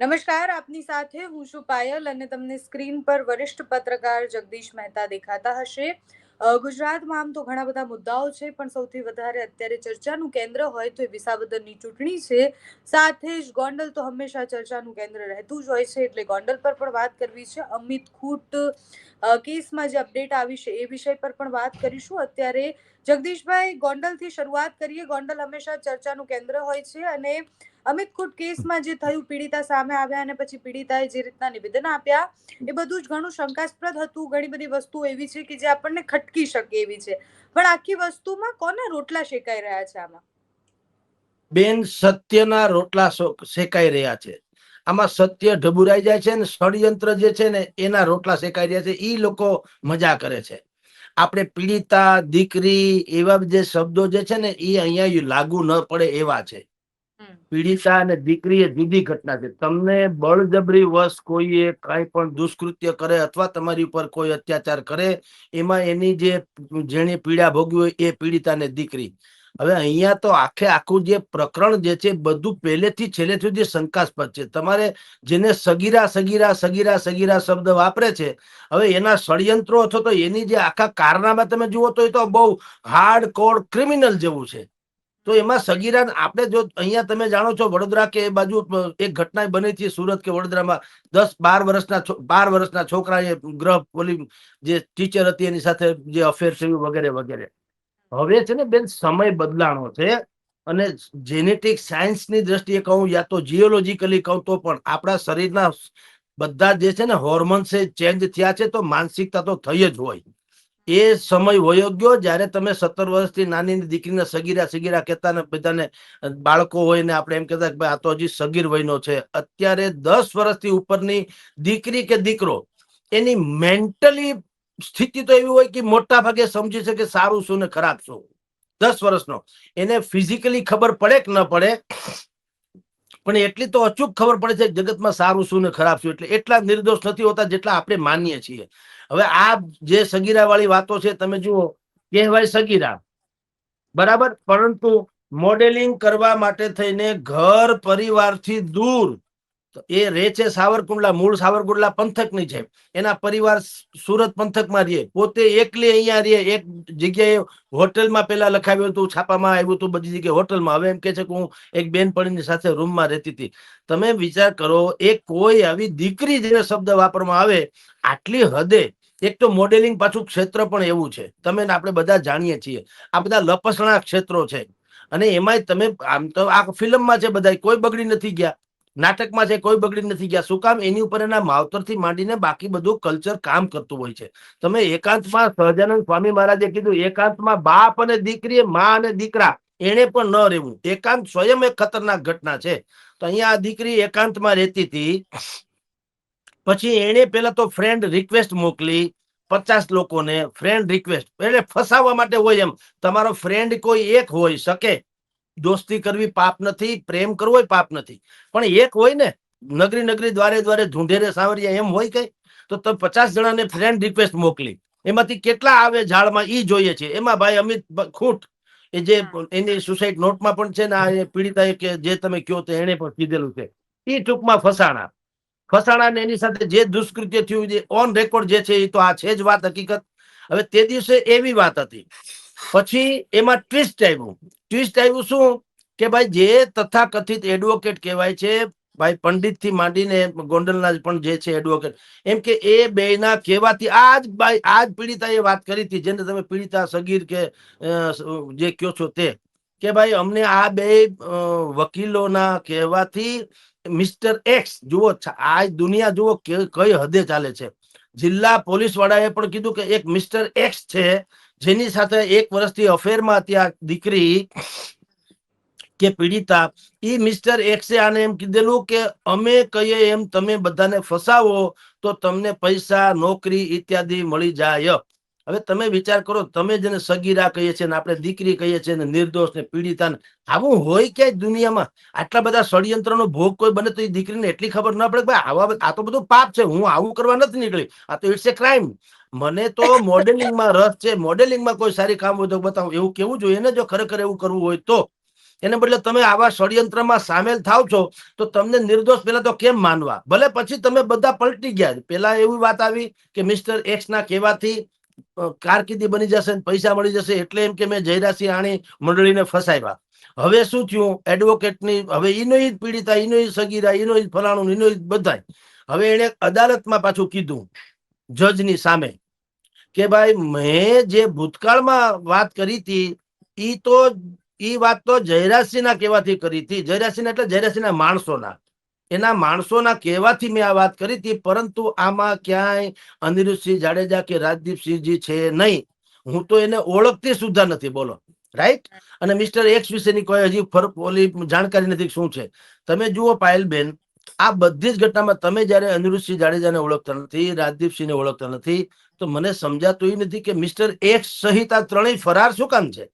નમસ્કાર, આપની સાથે હું છું પાયલ અને તમને સ્ક્રીન પર વરિષ્ઠ પત્રકાર જગદીશ મહેતા દેખાતા હશે. ગુજરાતમાં આમ તો ઘણા બધા મુદ્દાઓ છે, પણ સૌથી વધારે અત્યારે ચર્ચાનું કેન્દ્ર હોય તો એ વિસાવદરની ચૂંટણી છે. સાથે જ ગોંડલ તો હંમેશા ચર્ચાનું કેન્દ્ર રહેતું જ હોય છે, એટલે ગોંડલ પર પણ વાત કરવી છે. અમિત ખૂટ કેસમાં જે અપડેટ આવી છે એ વિષય પર પણ વાત કરીશું. અત્યારે જગદીશભાઈ, ગોંડલથી શરૂઆત કરીએ. ગોંડલ હંમેશા ચર્ચાનું કેન્દ્ર હોય છે અને અમિત કુટ કેસમાં જે થયું, પીડિતા સામે આવ્યા અને પછી પીડિતાએ જે રીતના નિવેદન આપ્યા, એ બધું જ ઘણું શંકાસ્પદ હતું. ઘણી બધી વસ્તુઓ એવી છે કે જે આપણને ખટકી શકે એવી છે. પણ આખી વસ્તુમાં કોના રોટલા શેકાઈ રહ્યા છે આમાં? બેન, સત્યના રોટલા શેકાઈ રહ્યા છે. આમાં સત્ય ઢબુરાઈ જાય છે ને ષડયંત્ર જે છે ને, એના રોટલા શેકાઈ રહ્યા છે. એ લોકો મજા કરે છે. આપણે પીડિતા, દીકરી એવા જે શબ્દો જે છે ને એ અહીંયા લાગુ ન પડે એવા છે. પીડિતા અને દીકરી એ જુદી ઘટના છે. તમને બળજબરી વશ કોઈએ કાંઈ પણ દુષ્કૃત્ય કરે અથવા તમારી ઉપર કોઈ અત્યાચાર કરે, એમાં એની જે જેણે પીડા ભોગવી હોય એ પીડિતા ને દીકરી. હવે અહીંયા તો આખે આખું જે પ્રકરણ જે છે બધું પહેલેથી છેલ્લે સુધી શંકાસ્પદ છે. તમારે જેને સગીરા સગીરા સગીરા સગીરા શબ્દ વાપરે છે, હવે એના ષડયંત્રો અથવા તો એની જે આખા કારનામાં તમે જુઓ તો એ તો બહુ હાર્ડ કોડ ક્રિમિનલ જેવું છે. તો એમાં સગીરા આપણે જો અહીંયા તમે જાણો છો વડોદરા કે એ બાજુ એક ઘટના બની છે સુરત કે વડોદરામાં. દસ બાર વર્ષના બાર વર્ષના છોકરાએ ગ્રહ પોલી જે ટીચર હતી એની સાથે જે અફેર થયું વગેરે વગેરે. હવે છે ને બેન સમય બદલાણો છે અને જેનેટિક સાયન્સની દ્રષ્ટિએ કહું યા તો જીઓલોજીકલી કહું તો પણ આપણા શરીરના બધા જે છે ને હોર્મોન્સ ચેન્જ થયા છે તો માનસિકતા તો થઈ જ હોય. એ સમય વયો ગયો જ્યારે તમે સત્તર વર્ષથી નાની દીકરીને સગીરા સગીરા કહેતા ને બધાને બાળકો હોય ને આપણે એમ કહેતા કે ભાઈ આ તો હજી સગીર વયનો છે. અત્યારે દસ વર્ષથી ઉપરની દીકરી કે દીકરો, એની મેન્ટલી સ્થિતિ તો એવી હોય કે મોટા ભાગે સમજી શકે સારું શું ને ખરાબ શું. દસ વર્ષનો. એને ફિઝિકલી ખબર પડે કે ન પડે પણ એટલી તો અચૂક ખબર પડે છે જગતમાં સારું શું ને ખરાબ શું એટલે એટલા નિર્દોષ નથી હોતા જેટલા આપણે માનીએ છીએ. હવે આ જે સગીરા વાળી વાતો છે, તમે જુઓ, કહેવાય સગીરા. બરાબર? પરંતુ મોડેલિંગ કરવા માટે થઈને ઘર પરિવારથી દૂર તો એ રે છે સાવરકુંડલા, મૂળ સાવરકુંડલા પંથકની છે એના પરિવાર સુરત પંથકમાં રહે. પોતે એકલી અહીંયા રહે. એક જગ્યાએ હોટલમાં પેલા લખાવ્યું હતું, છાપામાં આવ્યું હતું, બધી જગ્યાએ હોટલમાં. હવે એમ કે છે કે હું એક બેનપણીની સાથે રૂમમાં રહેતી હતી. તમે વિચાર કરો, એ કોઈ આવી દીકરી જેને શબ્દ વાપરવામાં આવે, આટલી હદે. એક તો મોડેલિંગ પાછું ક્ષેત્ર પણ એવું છે. તમે આપણે બધા જાણીએ છીએ. આ બધા લપસણા ક્ષેત્રો છે. અને એમાંય તમે, આમ તો આ ફિલ્મમાં છે બધા કોઈ બગડી નથી ગયા. નાટકમાં છે કોઈ બગડી નથી ગયા. શું કામ? એની ઉપર એના માવતરથી માંડીને બાકી બધું કલ્ચર કામ કરતું હોય છે. તમે એકાંતમાં સહજાનંદ સ્વામી મહારાજે કીધું, એકાંતમાં બાપ અને દીકરી માં અને દીકરા એને પણ ન રહેવું. એકાંત સ્વયં એક ખતરનાક ઘટના છે. તો અહીંયા આ દીકરી એકાંતમાં રહેતી હતી. પછી એને પેલા તો ફ્રેન્ડ રિક્વેસ્ટ મોકલી પચાસ લોકોને. ફ્રેન્ડ રિક્વેસ્ટ એટલે ફસાવવા માટે હોય એમ. તમારો ફ્રેન્ડ કોઈ એક હોય શકે. દોસ્તી કરવી પાપ નથી પ્રેમ કરવો પાપ નથી. પણ એક હોય ને નગરી નગરી દ્વારે દ્વારે ઢૂંઢેરે સાવરિયા એમ હોય કઈ તો તમે પચાસ જણાને ફ્રેન્ડ રિક્વેસ્ટ મોકલી. એમાંથી કેટલા આવે ઝાડમાં ઈ જોઈએ છે. એમાં ભાઈ અમિત ખૂટ એ જે એની સુસાઇડ નોટમાં પણ છે ને આ પીડિતા કે જે તમે કયો તો એને પણ કીધેલું છે. એ ટૂંકમાં ફસાણા. ફસાણા ને એની સાથે જે દુષ્કૃત્ય થયું જે ઓન રેકોર્ડ જે છે એ તો આ છે જ વાત હકીકત. હવે તે દિવસે એવી વાત હતી. પછી એમાં ટ્વિસ્ટ આવ્યું. ટ્વિસ્ટ આવ્યું શું? કે ભાઈ જે તથાકથિત એડવોકેટ કહેવાય છે, ભાઈ પંડિતથી માંડીને ગોંડલના પણ જે છે એડવોકેટ એમ કે એ બેના કહેવાથી આજ ભાઈ, આજ પીડિતા એ વાત કરી હતી, જેને તમે પીડિતા, સગીર કે જે કયો છો તે. કે ભાઈ અમને આ બે વકીલોના કહેવાથી મિસ્ટર એક્સ જુઓ આ દુનિયા જુઓ કઈ હદે ચાલે છે. જિલ્લા પોલીસ વાળાએ પણ કીધું કે એક મિસ્ટર એક્સ છે જેની સાથે એક વર્ષથી અફેરમાં હતી આ દીકરી કે પીડિતા એ મિસ્ટર એક્સે આને એમ કીધેલું કે, અમે કહીએ એમ તમે બધાને ફસાવો તો તમને પૈસા, નોકરી ઇત્યાદિ મળી જાય. હવે તમે વિચાર કરો, તમે જેને સગીરા કહીએ છીએ ને આપણે દીકરી કહીએ છીએ ને નિર્દોષ ને પીડિતા ને, આવું હોય ક્યાંય દુનિયામાં? આટલા બધા ષડયંત્રનો ભોગ કોઈ બને તો એ દીકરીને એટલી ખબર ના પડે ભાઈ આવા આ તો બધું પાપ છે, હું આવું કરવા નથી નીકળી. આ તો ઇટ્સ એ ક્રાઇમ મને તો મોડેલિંગમાં રસ છે. મોડેલિંગમાં કોઈ સારી કામ હોય તો બતાવો. એવું કેવું જોઈએ ને? જો ખરેખર એવું કરવું હોય તો. એને બદલે તમે આવા ષડયંત્રમાં સામેલ થાવ છો, તો તમને નિર્દોષ પેલા તો કેમ માનવા? ભલે પછી તમે બધા પલટી ગયા. પેલા એવી વાત આવી કે મિસ્ટર એક્સ ના કહેવાથી કારકિર્દી બની જશે પૈસા મળી જશે એટલે એમ કે મેં જયરાસિંહ આણી મંડળીને ફસાવ્યા હવે શું થયું? એડવોકેટની હવે ઈનો જ પીડિતા ઈ જ સગીરા, ઈનો જ ફલાણું, ઈનો જ બધાય. હવે એને અદાલતમાં પાછું કીધું જજની સામે. કે ભાઈ, મેં જે ભૂતકાળમાં વાત કરી હતી એ તો એ વાત તો જયરાજસિંહના કહેવાથી કરી હતી. જયરાજસિંહ એટલે જયરાજસિંહના માણસોના. એના માણસોના કહેવાથી મેં આ વાત કરી હતી, પરંતુ આમાં ક્યાંય અનિરુદ્ધસિંહ જાડેજા કે રાજદીપસિંહજી છે નહીં. હું તો એને ઓળખતી સુદ્ધા નથી, બોલો. રાઈટ અને મિસ્ટર એક્સ વિશેની કોઈ હજી ફરક ઓલી જાણકારી નથી શું છે. તમે જુઓ પાયલબેન આ બધી જ ઘટનામાં તમે જયારે અનિરુદ્ધસિંહ જાડેજાને ઓળખતા નથી રાજદીપસિંહને ઓળખતા નથી તો મને સમજાતું નથી કે મિસ્ટર એક્સ સહિત આ ત્રણેય ફરાર શું કામ છે?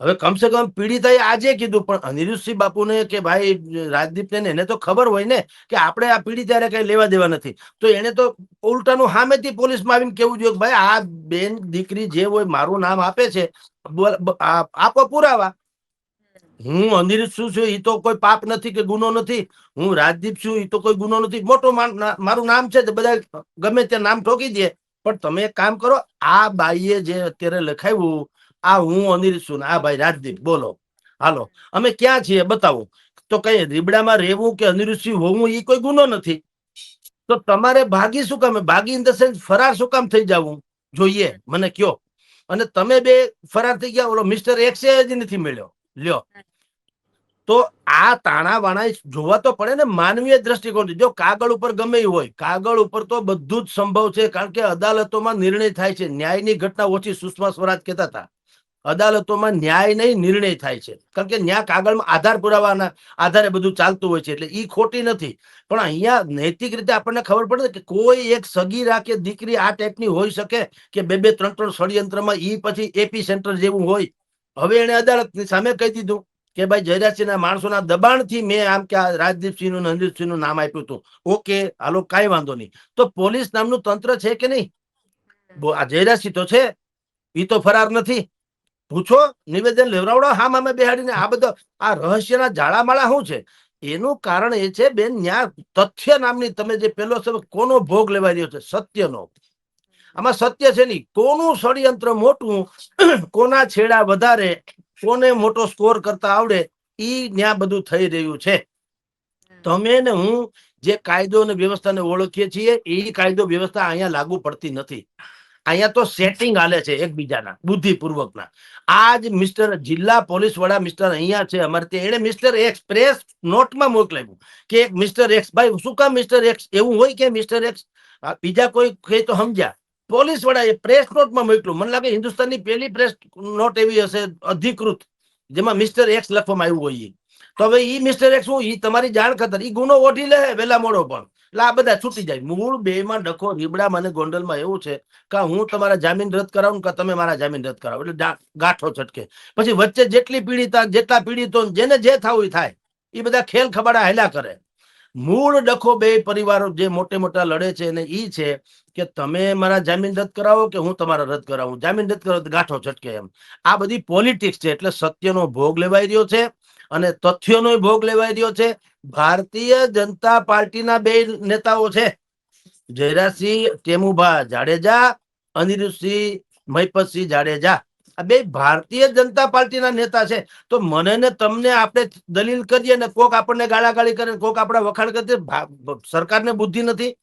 હવે કમસે કમ પીડિતાએ આજે કીધું પણ અનિરુદ્ધસિંહ બાપુને કે ભાઈ રાજદીપને એને તો ખબર હોય ને કે આપણે આ પીડિતાને કઈ લેવા દેવા નથી. તો એને તો ઉલટાનું હામેથી પોલીસમાં આવીને કેવું જોઈએ કે ભાઈ આ બેન દીકરી જે હોય મારું નામ આપે છે આપો પુરાવા. હું અનિરુદ્ધ શું છું એ તો કોઈ પાપ નથી કે ગુનો નથી. હું રાજદીપ છું એ તો કોઈ ગુનો નથી. મોટો મારું નામ છે બધા ગમે તે નામ ઠોકી દે. પણ તમે એક કામ કરો, આ બાઈએ જે અત્યારે લખાવ્યું, આ હું અનિરુદ્ધ છું આ ભાઈ રાજદીપ, બોલો. હાલો, અમે ક્યાં છીએ, બતાવો. તો કઈ રીબડામાં રહેવું કે અનિરુદ્ધસિંહ હોવું એ કોઈ ગુનો નથી. તો તમારે ભાગી શું કામ? ભાગી ઇન ધ સેન્સ ફરાર શું કામ થઈ જવું? જોઈએ, મને કયો. અને તમે બે ફરાર થઈ ગયા, ઓલો મિસ્ટર એક્સે જ નથી મળ્યો. લ્યો. તો આ તાણા વાણા જોવા તો પડે ને માનવીય દ્રષ્ટિકોણથી. જો કાગળ ઉપર ગમે હોય, કાગળ ઉપર તો બધું જ સંભવ છે, કારણ કે અદાલતોમાં નિર્ણય થાય છે. ન્યાયની ઘટના ઓછી સુષ્મા સ્વરાજ કહેતા હતા. અદાલતોમાં ન્યાય નહીં, નિર્ણય થાય છે. કારણ કે ન્યાય કાગળમાં આધાર પુરાવાના આધારે બધું ચાલતું હોય છે, એટલે એ ખોટી નથી. પણ અહીંયા નૈતિક રીતે આપણને ખબર પડે કે કોઈ એક સગીરા કે દીકરી આ ટાઈપની હોઈ શકે કે બે બે, ત્રણ ત્રણ ષડયંત્રમાં ઈ પછી એપી સેન્ટર જેવું હોય હવે એને અદાલતની સામે કહી દીધું કે ભાઈ જયરાજસિંહના માણસોના દબાણથી મેં આમ કે રાજદીપસિંહનું નંદીપસિંહનું નામ આપ્યું હતું. ઓકે હાલો કાંઈ વાંધો નહીં. તો પોલીસ નામનું તંત્ર છે કે નહીં? આ જયરાજસિંહ તો છે. એ તો ફરાર નથી. પૂછો, નિવેદન લેવડાવડો. હા, મામે બેહાડીને આ બધો, આ રહસ્યના જાળામાળા શું છે? એનું કારણ એ છે, બેન ન્યા તથ્ય નામની તમે જે પેલો શબ્દ, કોનો ભોગ લેવાઈ રહ્યો છે? સત્યનો. આમાં સત્ય છે નહીં. કોનું ષડયંત્ર મોટું કોના છેડા વધારે કોને મોટો સ્કોર કરતા આવડે ઈ ન્યા બધું થઈ રહ્યું છે. તમે ને હું જે કાયદો અને વ્યવસ્થાને ઓળખીએ છીએ એ કાયદો વ્યવસ્થા અહીંયા લાગુ પડતી નથી. અહીંયા તો સેટિંગ હાલે છે એકબીજાના બુદ્ધિપૂર્વકના. આજ મિસ્ટર જિલ્લા પોલીસ વડા મિસ્ટર અહીંયા છે અમારે ત્યાં. એને મિસ્ટર એક્સ પ્રેસ નોટમાં મોકલાવ્યું કે મિસ્ટર એક્સ ભાઈ શું કામ મિસ્ટર એક્સ એવું હોય કે મિસ્ટર એક્સ બીજા કોઈ કહે તો સમજ્યા. પોલીસ વડાએ પ્રેસ નોટમાં મોકલ્યું. મને લાગે હિન્દુસ્તાનની પહેલી પ્રેસ નોટ એવી હશે, અધિકૃત, જેમાં મિસ્ટર એક્સ લખવામાં આવ્યું હોય. તો હવે ઈ મિસ્ટર એક્સ હું ઈ તમારી જાણ ખતર, ઈ ગુનો ઓઢી લે વેલા મોડો પણ. એટલે આ બધા છૂટી જાય. મૂળ બે માં ડખો રીબડામાં અને ગોંડલમાં એવું છે કે હું તમારા જામીન રદ કરાવું કે તમે મારા જામીન રદ કરાવો. એટલે ગાંઠો છટકે. પછી વચ્ચે જેટલી પીડિતા, જેટલા પીડિતો જેને જે થવું થાય. એ બધા ખેલ ખબાડા હેલા કરે. મૂળ ડખો બે પરિવારો જે મોટે મોટા લડે છે અને એ છે કે તમે મારા જામીન રદ કરાવો કે હું તમારા રદ કરાવું? જામીન રદ કરો ગાંઠો છટકે એમ. આ બધી પોલિટિક્સ છે એટલે સત્યનો ભોગ લેવાઈ રહ્યો છે અને તથ્યોનો ભોગ લેવાઈ રહ્યો છે. ભારતીય જનતા પાર્ટીના બે નેતાઓ છે. જયરાજસિંહ, ટેમુભા જાડેજા, અનિરુદ્ધસિંહ, મહિપતસિંહ જાડેજા. બે ભારતીય જનતા પાર્ટીના નેતા છે. તો મને ને તમને આપણે દલીલ કરીએ ને કોક આપણને ગાળાગાળી કરે કોક આપણા વખાણ કરે સરકારને બુદ્ધિ નથી.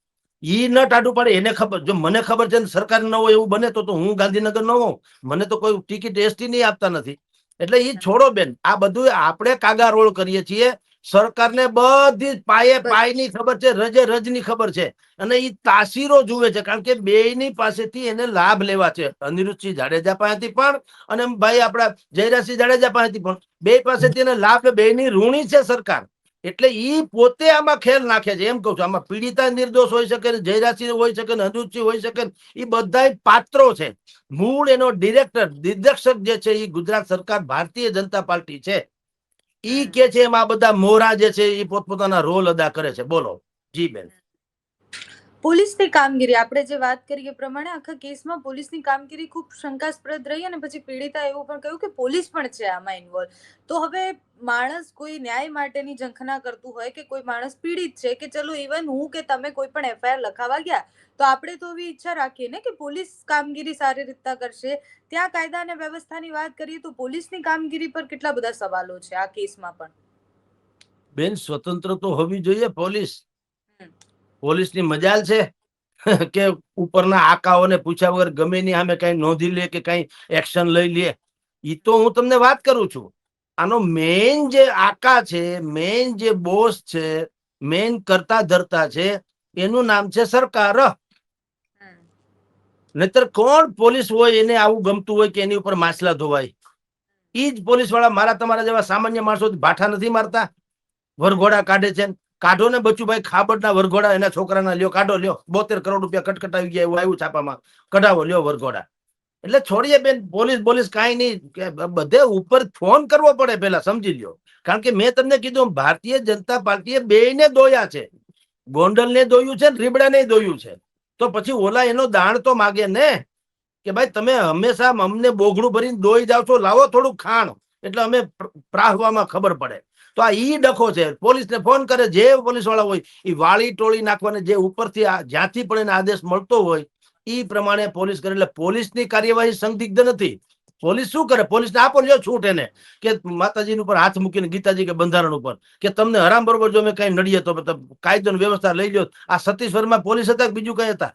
ઈ ન ટાટું પાડે, એને ખબર, જો મને ખબર છે સરકાર ન હોય એવું બને તો હું ગાંધીનગર ન હોઉં. મને તો કોઈ ટિકિટ એસટી નહીં આપતા નથી. એટલે એ છોડો બેન, આ બધું આપણે કાગા રોળ કરીએ છીએ. સરકારને બધી પાયે પાયની ખબર છે રજે રજની ખબર છે. અને એ તાસીરો જુએ છે કારણ કે બેયની પાસેથી એને લાભ લેવા છે અનિરુદ્ધસિંહ જાડેજા પાસેથી પણ અને ભાઈ આપણા જયરાજસિંહ જાડેજા પાસેથી પણ. બે પાસેથી એને લાભ બેયની ઋણી છે સરકાર. એટલે ઈ પોતે આમાં ખેલ નાખે છે એમ કહું છું. આમાં પીડિતા નિર્દોષ હોઈ શકે ને જયરાજસિંહ હોઈ શકે ને અનિરુદ્ધસિંહ હોઈ શકે એ બધા પાત્રો છે. મૂળ એનો ડિરેક્ટર દિગ્દર્શક જે છે એ ગુજરાત સરકાર ભારતીય જનતા પાર્ટી છે. ઈ કે છે એમાં બધા મોરા જે છે એ પોતપોતાના રોલ અદા કરે છે. બોલો. જી બેન. પોલીસની કામગીરી આપણે જે વાત કરી એ પ્રમાણે આખા કેસમાં પોલીસની કામગીરી ખૂબ શંકાસ્પદ રહી અને પછી પીડિતા એવું પણ કહ્યું કે પોલીસ પણ છે આમાં ઇન્વોલ્વ તો હવે માણસ કોઈ ન્યાય માટેની ઝંખના કરતું હોય કે કોઈ માણસ પીડિત છે કે ચલો ઇવન હું કે તમે કોઈ પણ એફઆઈઆર લખાવા ગયા તો આપણે તો એવી ઈચ્છા રાખીએ ને કે પોલીસ કામગીરી સારી રીતના કરશે. ત્યાં કાયદા અને વ્યવસ્થાની વાત કરીએ તો પોલીસની કામગીરી પર કેટલા બધા સવાલો છે આ કેસમાં પણ? બેન સ્વતંત્ર તો હોવી જોઈએ પોલીસ. પોલીસની મજાલ છે કે ઉપરના આકાઓને પૂછ્યા વગર ગમે ની સામે કઈ નોંધી લે કે કઈ એક્શન લઈ લે. એ તો હું તમને વાત કરું છું. આનો મેઇન જે આકા છે મેઇન જે બોસ છે મેઇન કરતા ધરતા છે એનું નામ છે સરકાર. નહીતર કોણ પોલીસ હોય એને આવું ગમતું હોય કે એની ઉપર માછલા ધોવાય? એ જ પોલીસવાળા મારા તમારા જેવા સામાન્ય માણસો ભાઠા નથી મારતા. વરઘોડા કાઢે છે કાઢો ને બચુભાઈ, ખાબડના વરઘોડા એના છોકરાના લ્યો, કાઢો, લ્યો. બોતેર કરોડ રૂપિયા કટકટાવી ગયા, એવું આવ્યું છાપામાં. કઢાવો, લ્યો વરઘોડા. એટલે છોડીએ બેન, પોલીસ પોલીસ કાંઈ નહીં. બધે ઉપર ફોન કરવો પડે પેલા સમજી લ્યો. કારણ કે મેં તમને કીધું ભારતીય જનતા પાર્ટીએ બેયને દોયા છે. ગોંડલને દોયું છે ને રીબડાને દોયું છે. તો પછી ઓલા એનો દાણ તો માગે ને? કે ભાઈ, તમે હંમેશા અમને બોઘડું ભરીને દોઈ જાવ છો, લાવો થોડું ખાણ. એટલે અમે પ્ર- પ્રાહવામાં ખબર પડે. તો આ ઈ ડખો છે. પોલીસને ફોન કરે જે પોલીસવાળા હોય એ વાળી ટોળી નાખવાને જે ઉપરથી જ્યાંથી પણ એને આદેશ મળતો હોય એ પ્રમાણે પોલીસ કરે. એટલે પોલીસની કાર્યવાહી સંદિગ્ધ નથી. પોલીસ શું કરે? પોલીસને આપો લ્યો છૂટ એને કે માતાજી ઉપર હાથ મૂકીને ગીતાજી કે બંધારણ ઉપર કે તમને હરામ બરોબર જો અમે કઈ નડીએ તો કાયદો વ્યવસ્થા લઈ લો આ સતીશ વર્મા પોલીસ હતા કે બીજું કઈ હતા?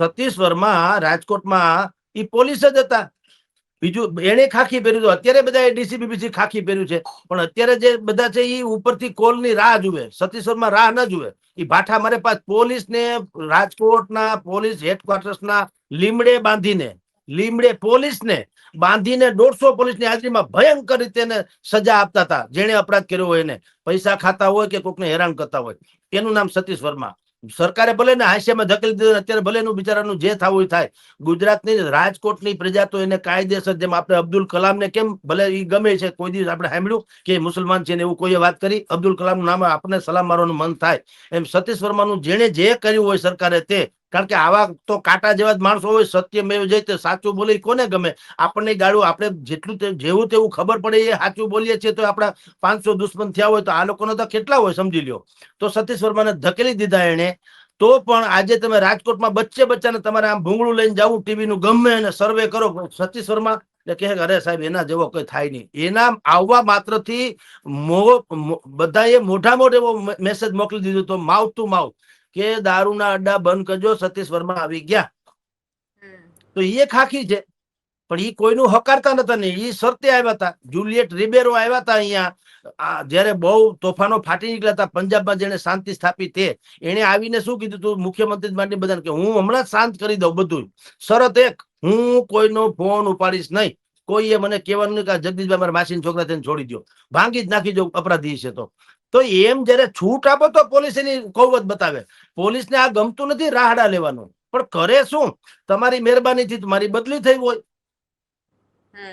સતીશ વર્મા રાજકોટમાં એ પોલીસ જ હતા. બીજું એને ખાખી પહેર્યું હતું. અત્યારે બધા ડીસી બીબીસી ખાખી પહેર્યું છે. પણ અત્યારે જે બધા છે એ ઉપરથી કોલની રાહ જુએ. સતીશ વર્મા રાહ ન જુએ. એ ભાઠા મારે પાસ પોલીસ ને રાજકોટના પોલીસ હેડક્વાર્ટર્સના લીમડે બાંધીને, લીમડે પોલીસને બાંધીને દોઢસો પોલીસની હાજરીમાં ભયંકર રીતે સજા આપતા હતા. જેણે અપરાધ કર્યો હોય એને. પૈસા ખાતા હોય કે કોકને હેરાન કરતા હોય. એનું નામ સતીશ વર્મા. સરકારે ભલે ને હાસ્યમાં ધકેલી દીધું અત્યારે ભલે નું બિચારાનું જે થવું થાય. ગુજરાતની રાજકોટની પ્રજા તો એને કાયદેસર જેમ આપણે અબ્દુલ કલામને કેમ ભલે એ ગમે છે, કોઈ દિવસ આપણે સાંભળ્યું કે મુસલમાન છે ને એવું કોઈએ વાત કરી, અબ્દુલ કલામનું નામ આપણને સલામ મારવાનું મન થાય. એમ સતીશ વર્માનું જેણે જે કર્યું હોય સરકારે તે કારણ કે આવા તો કાંટા જેવા જ માણસો હોય, સત્ય મેવ જઈ તે સાચું બોલે કોને ગમે? આપણને ગાળું, આપણે જેટલું જેવું તેવું ખબર પડે એ સાચું બોલીએ છીએ તો આપણા પાંચસો દુશ્મન થયા હોય તો આ લોકોનો તો કેટલા હોય સમજી લ્યો. તો સતીશ વર્માને ધકેલી દીધા એને તો પણ આજે તમે રાજકોટમાં બચ્ચે બચ્ચાને તમારે આમ ભૂંગળું લઈને જવું ટીવી નું ગમે અને સર્વે કરો. સતીશ વર્મા કહે અરે સાહેબ, એના જેવો કોઈ થાય નહીં. એના આવવા માત્રથી બધાએ મોઢા મોઢે મેસેજ મોકલી દીધો તો માઉથ ટુ માઉથ કે દારૂના અડ્ડા બંધ કરજો સતીશ વર્મા આવી ગયા. તો એ ખાખી છે. પણ એ કોઈનું હકારતા નતા ને એ શરતે આવ્યા હતા જુલિયટ રિબેરો આવ્યા હતા અહીંયા. જયારે બહુ તોફાનો ફાટી નીકળ્યા હતા પંજાબમાં જેને શાંતિ સ્થાપી તે એને આવીને શું કીધું તું મુખ્યમંત્રી માટે બધાને કે હું હમણાં શાંત કરી દઉં બધું. શરત એક હું કોઈનો ફોન ઉપાડીશ નહીં. કોઈએ મને કહેવાનું નહીં કે જગદીશભાઈ મારા માસીન છોકરા થઈને છોડી દો ભાંગી જ નાખી દો અપરાધી છે તો. તો એમ જયારે છૂટ આપો તો પોલીસ એની કૌવત બતાવે. પોલીસને આ ગમતું નથી રાહડા લેવાનું. પણ કરે શું? તમારી મહેરબાનીથી મારી બદલી થઈ હોય.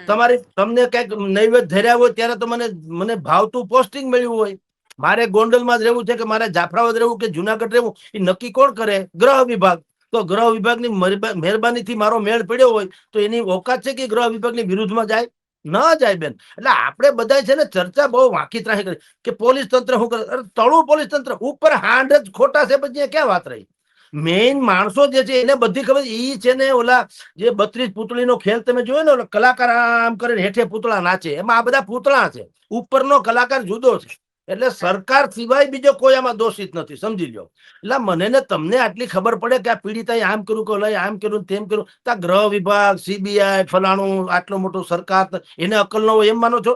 તમારી તમને કંઈક નૈવેદ ધર્યા હોય ત્યારે તો મને મને ભાવતું પોસ્ટિંગ મળ્યું હોય. મારે ગોંડલમાં જ રહેવું છે કે મારે જાફરાબાદ રહેવું કે જુનાગઢ રહેવું? એ નક્કી કોણ કરે? ગ્રહ વિભાગ. તો ગ્રહ વિભાગની મહેરબાની મહેરબાનીથી મારો મેળ પડ્યો હોય તો એની ઓકાત છે કે ગ્રહ વિભાગની વિરુદ્ધમાં જાય? ન જાય બેન. એટલે આપણે બધા છે ને ચર્ચા બહુ વાંકી ત્રાહી કરી કે પોલીસ તંત્ર શું કરે? તળું પોલીસ તંત્ર, ઉપર હાંડ જ ખોટા છે પછી ક્યાં વાત રહી? મેઇન માણસો જે છે એને બધી ખબર ઈ છે ને ઓલા જે બત્રીસ પૂતળીનો ખેલ તમે જોયો ને કલાકાર આમ કરીને હેઠે પૂતળા નાચે. એમાં આ બધા પૂતળા છે. ઉપરનો કલાકાર જુદો છે. એટલે સરકાર સિવાય બીજો કોઈ આમાં દોષિત નથી, સમજી લ્યો. એટલે મને ને તમને આટલી ખબર પડે કે આ પીડિતાએ આમ કર્યું કે લઈ આમ કર્યું તેમ કર્યું. તો ગ્રહ વિભાગ, સીબીઆઈ, ફલાણું, આટલો મોટો સરકાર એને અકલ ન હોય એમ માનો છો?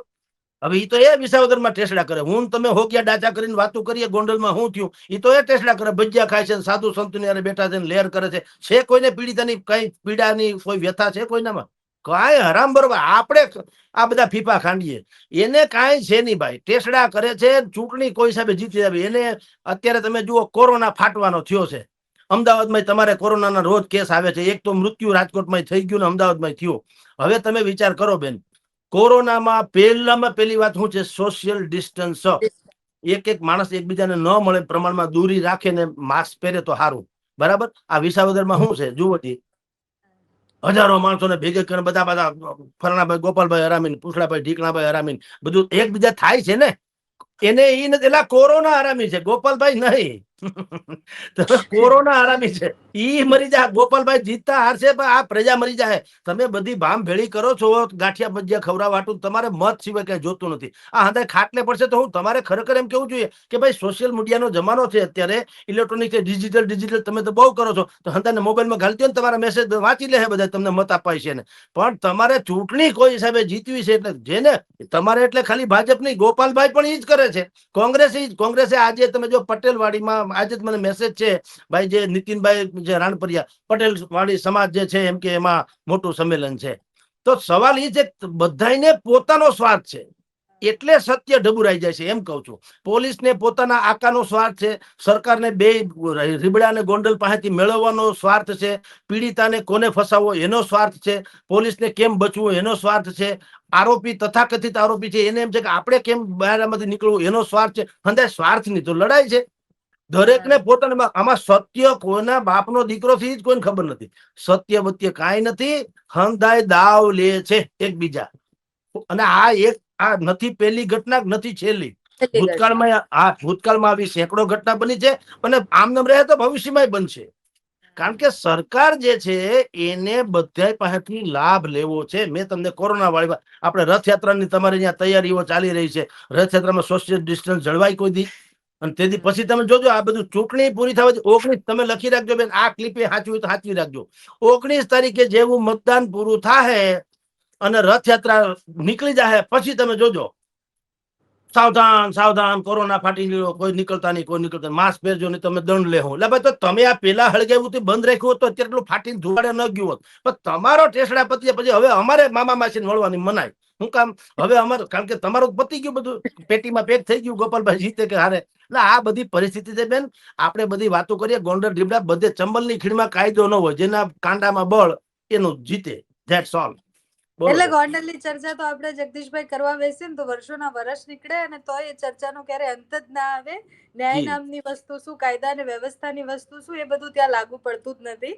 હવે એ તો એ વિસાવદરમાં ટેસડા કરે. હું તમે હોગ્યા ડાચા કરીને વાતો કરીએ ગોંડલમાં શું થયું એ તો એ ટેસડા કરે. ભજીયા ખાય છે સાધુ સંતની બેઠા છે લેર કરે છે. છે કોઈને પીડિતાની કઈ પીડાની કોઈ વ્યથા છે કોઈનામાં? કાંઈ હરામ બરોબર, આપણે આ બધા ફીફા ખાંડીએ. એને કાંઈ છે નહીં ભાઈ, ટેસડા કરે છે, ચૂંટણી કોઈ સાહેબ જીતી જાય એને અત્યારે તમે જુઓ, કોરોના ફાટવાનો થયો છે. અમદાવાદમાં તમારે કોરોનાના રોજ કેસ આવે છે. એક તો મૃત્યુ રાજકોટમાં થઈ ગયું ને અમદાવાદમાં થયો. હવે તમે વિચાર કરો બેન, કોરોનામાં પહેલામાં પહેલી વાત શું છે? Social distance. એક એક માણસ એકબીજાને ન મળે, પ્રમાણમાં દૂરી રાખે ને માસ્ક પહેરે તો સારું. બરાબર? આ વિસાવદરમાં શું છે? જુઓ હજારો માણસોને ભેગે કરીને બધા બધા ફરણાભાઈ, ગોપાલભાઈ હરામીન, પૂછડાભાઈ, ઢીકણાભાઈ હરામીન, બધું એકબીજા થાય છે ને? એને એ નથી એલા કોરોના હરામી છે, ગોપાલભાઈ નહીં. કોરોના હરામી છે. ઈ મરી જાય ગોપાલભાઈ જીતતા હારશે, પણ આ પ્રજા મરી જાય તમે બધી ભામ ભેળી કરો છો, ગાંઠિયા ભજીયા ખવડાવવાટું તમારે મત સિવાય કઈ જોતું નથી. આ હંધાય ખાટલે પડશે તો હું તમારે ખરેખર એમ કેવું જોઈએ કે ભાઈ સોશિયલ મીડિયાનો જમાનો છે અત્યારે ઇલેક્ટ્રોનિક છે ડિજિટલ ડિજિટલ તમે તો બહુ કરો છો. તો હંધાને મોબાઈલમાં ઘાલતી હોય ને તમારા મેસેજ વાંચી લે બધા તમને મત અપાય છે ને પણ તમારે ચૂંટણી કોઈ હિસાબે જીતવી છે એટલે જેને, તમારે એટલે ખાલી ભાજપ નહીં ગોપાલભાઈ પણ ઈ જ કરે છે. કોંગ્રેસ ઈ જ, કોંગ્રેસે આજે તમે જો પટેલ વાડીમાં આજે જ મને મેસેજ છે, ભાઈ જે નીતિનભાઈ જે રાણપરિયા પટેલ વાડી સમાજ જે છે, એમ કે એમાં મોટું સંમેલન છે. તો સવાલ એ છે બધાને પોતાનો સ્વાર્થ છે. એટલે સત્ય ઢબુરાઈ જાય છે, એમ કહું છું. પોલીસને પોતાના આકાનો સ્વાર્થ છે, સરકારને બે રીબડા ને ગોંડલ પાસેથી મેળવવાનો સ્વાર્થ છે, પીડિતાને કોને ફસાવો એનો સ્વાર્થ છે, પોલીસને કેમ બચવું એનો સ્વાર્થ છે, આરોપી તથાકથિત આરોપી છે, એને એમ છે કે આપણે કેમ બહારમાંથી નીકળવું એનો સ્વાર્થ છે. સ્વાર્થ સ્વાર્થની તો લડાઈ છે. દરેકને પોતાના આમાં સત્ય કોઈના બાપનો દીકરો થી જ કોઈને ખબર નથી. સત્ય વત્ય કાંઈ નથી હંધાય દાવ લે છે એકબીજા. અને આ એક આ નથી પહેલી ઘટના નથી છેલ્લી. ભૂતકાળમાં આ ભૂતકાળમાં આવી સેંકડો ઘટના બની છે અને આમનામ રહે તો ભવિષ્યમાં બનશે. કારણ કે સરકાર જે છે એને બધા પાસેથી લાભ લેવો છે. મેં તમને કોરોના વાળી આપણે રથયાત્રાની તમારે ત્યાં તૈયારીઓ ચાલી રહી છે. રથયાત્રામાં સોશિયલ ડિસ્ટન્સ જળવાય કોઈ દી? અને તેથી પછી તમે જોજો, આ બધું ચૂંટણી પૂરી થવા ઓગણીસ, તમે લખી રાખજો બેન, આ ક્લિપે સાચવી તો સાચવી રાખજો. ઓગણીસ તારીખે જેવું મતદાન પૂરું થાય અને રથયાત્રા નીકળી જાય પછી તમે જોજો. સાવધાન સાવધાન, કોરોના ફાટી ગયો, કોઈ નીકળતા નહીં, કોઈ નીકળતા માસ્ક પહેરજો નહીં, તમે દંડ લેવો એટલે ભાઈ તો તમે આ પેલા હળગાવ્યું તે બંધ રાખ્યું હોત તો અત્યારે એટલું ફાટીને ધુવાડે ન ગયું હોત. પણ તમારો ટેસડા પતી પછી હવે અમારે મામા માસીને વળવાની મનાય. શું કામ હવે અમારું કારણ કે તમારું પતી ગયું બધું. પેટીમાં પેક થઈ ગયું ગોપાલભાઈ જીતે કે હારે. એટલે આ બધી પરિસ્થિતિ છે બેન. આપણે બધી વાતો કરીએ. ગોંડલ ઢીબડા બધે ચંબલની ખીણમાં કાયદો ન હોય. જેના કાંડામાં બળ એનું જીતે. ધેટ્સ ઓલ એટલે ગોંડલની ચર્ચા તો આપણે જગદીશભાઈ કરવા બેસીએ ને તો વર્ષોના વર્ષ નીકળે અને તોય એ ચર્ચાનો ક્યારે અંત જ ના આવે. ન્યાય. નામની વસ્તુ શું કાયદા અને વ્યવસ્થાની વસ્તુ શું એ બધું ત્યાં લાગુ પડતું જ નથી.